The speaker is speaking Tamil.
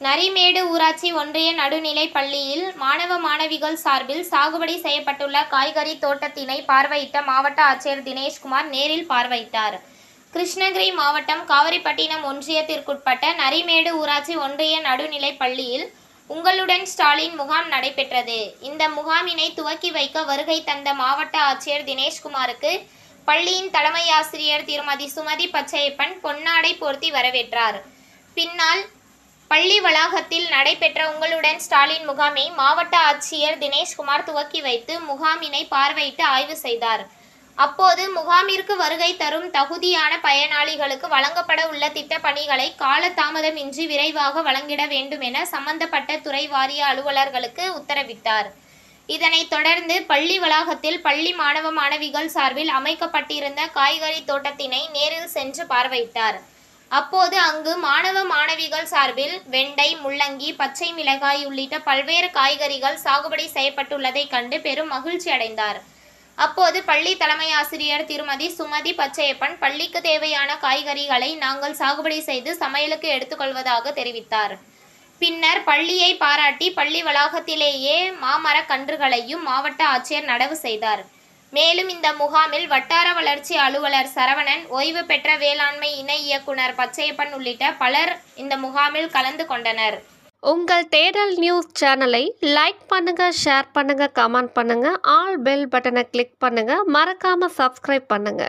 நரிமேடு ஊராட்சி ஒன்றிய நடுநிலைப் பள்ளியில் மாணவ மாணவிகள் சார்பில் சாகுபடி செய்யப்பட்டுள்ள காய்கறி தோட்டத்தினை பார்வையிட்ட மாவட்ட ஆட்சியர் தினேஷ்குமார் நேரில் பார்வையிட்டார். கிருஷ்ணகிரி மாவட்டம் காவிரிப்பட்டினம் ஒன்றியத்திற்குட்பட்ட நரிமேடு ஊராட்சி ஒன்றிய நடுநிலைப் பள்ளியில் உங்களுடன் ஸ்டாலின் முகாம் நடைபெற்றது. இந்த முகாமினை துவக்கி வைக்க வருகை தந்த மாவட்ட ஆட்சியர் தினேஷ்குமாருக்கு பள்ளியின் தலைமை ஆசிரியர் திருமதி சுமதி பச்சையப்பன் பொன்னாடை போர்த்தி வரவேற்றார். பின்னால் பள்ளி வளாகத்தில் நடைபெற்ற உங்களுடன் ஸ்டாலின் முகாமை மாவட்ட ஆட்சியர் தினேஷ்குமார் துவக்கி வைத்து முகாமினை பார்வையிட்டு ஆய்வு செய்தார். அப்போது முகாமிற்கு வருகை தரும் தகுதியான பயனாளிகளுக்கு வழங்கப்பட உள்ள திட்ட பணிகளை காலதாமதமின்றி விரைவாக வழங்கிட வேண்டும் என சம்பந்தப்பட்ட துறை வாரிய அலுவலர்களுக்கு உத்தரவிட்டார். இதனைத் தொடர்ந்து பள்ளி வளாகத்தில் பள்ளி மாணவ மாணவிகள் சார்பில் அமைக்கப்பட்டிருந்த காய்கறி தோட்டத்தினை நேரில் சென்று பார்வையிட்டார். அப்போது அங்கு மாணவ மாணவிகள் சார்பில் வெண்டை முள்ளங்கி பச்சை மிளகாய் உள்ளிட்ட பல்வேறு காய்கறிகள் சாகுபடி செய்யப்பட்டுள்ளதைக் கண்டு பெரும் மகிழ்ச்சி அடைந்தார். அப்போது பள்ளி தலைமை ஆசிரியர் திருமதி சுமதி பச்சையப்பன் பள்ளிக்கு தேவையான காய்கறிகளை நாங்கள் சாகுபடி செய்து சமையலுக்கு எடுத்துக்கொள்வதாக தெரிவித்தார். பின்னர் பள்ளியை பாராட்டி பள்ளி வளாகத்திலேயே மாமரக் கன்றுகளையும் மாவட்ட ஆட்சியர் நடவு செய்தார். மேலும் இந்த முகாமில் வட்டார வளர்ச்சி அலுவலர் சரவணன் ஓய்வு பெற்ற வேளாண்மை இணை இயக்குனர் பச்சையப்பன் உள்ளிட்ட பலர் இந்த முகாமில் கலந்து கொண்டனர். உங்கள் தேடல் நியூஸ் சேனலை லைக் பண்ணுங்க ஷேர் பண்ணுங்க கமெண்ட் பண்ணுங்க ஆல் பெல் பட்டனை கிளிக் பண்ணுங்க மறக்காம சப்ஸ்கிரைப் பண்ணுங்க.